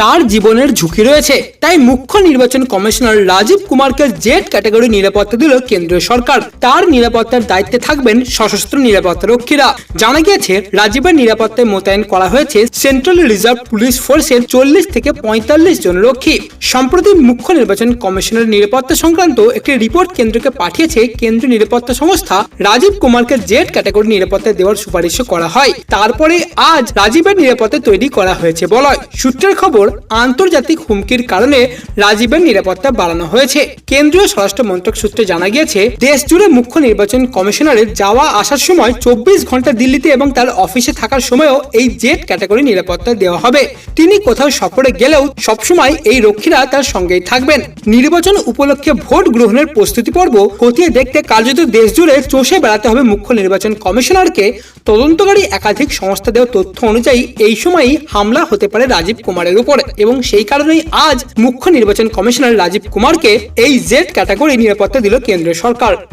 তার জীবনের ঝুঁকি রয়েছে। তাই মুখ্য নির্বাচন কমিশনার রাজীব কুমারকে জেড ক্যাটাগরি নিরাপত্তা দিল কেন্দ্রীয় সরকার। তার নিরাপত্তার দায়িত্বে থাকবেন সশস্ত্র নিরাপত্তা রক্ষীরা। জানা গিয়েছে, রাজীবের নিরাপত্তায় মোতায়েন করা হয়েছে সেন্ট্রাল রিজার্ভ পুলিশ ফোর্সের চল্লিশ থেকে পঁয়তাল্লিশ জন রক্ষী। সম্প্রতি মুখ্য নির্বাচন কমিশনের নিরাপত্তা সংক্রান্ত একটি রিপোর্ট কেন্দ্রকে পাঠিয়েছে কেন্দ্রীয় নিরাপত্তা সংস্থা। রাজীব কুমারকে জেড ক্যাটাগরি নিরাপত্তা দেওয়ার সুপারিশও করা হয়। তারপরে আজ রাজীবের নিরাপত্তা তৈরি করা হয়েছে বলয়। সূত্রের খবর আন্তর্জাতিক হুমকির কারণে রাজীবের নিরাপত্তা বাড়ানো হয়েছে। কেন্দ্রীয় স্বরাষ্ট্র মন্ত্রক সূত্রে জানা গিয়েছে দেশ জুড়ে মুখ্য নির্বাচন কমিশনারের যাওয়া আসার সময় চব্বিশ ঘণ্টা দিল্লিতে এবং তার অফিসে থাকার সময়ও এই জেড ক্যাটাগরি নিরাপত্তা দেওয়া হবে। তিনি কোথাও সফরে গেলেও সবসময় এই রক্ষীরা তার সঙ্গেই থাকবেন। নির্বাচন উপলক্ষে ভোট গ্রহণের প্রস্তুতি পর্ব খতিয়ে দেখতে কার্যত দেশ জুড়ে চষে বেড়াতে হবে মুখ্য নির্বাচন কমিশনারকে। তদন্তকারী একাধিক সংস্থা দেওয়া তথ্য অনুযায়ী এই সময়ই হামলা হতে পারে রাজীব কুমারের উপর। এবং সেই কারণেই আজ মুখ্য নির্বাচন কমিশনার রাজীব কুমারকে এই জেড ক্যাটাগরি নিরাপত্তা দিল কেন্দ্রীয় সরকার।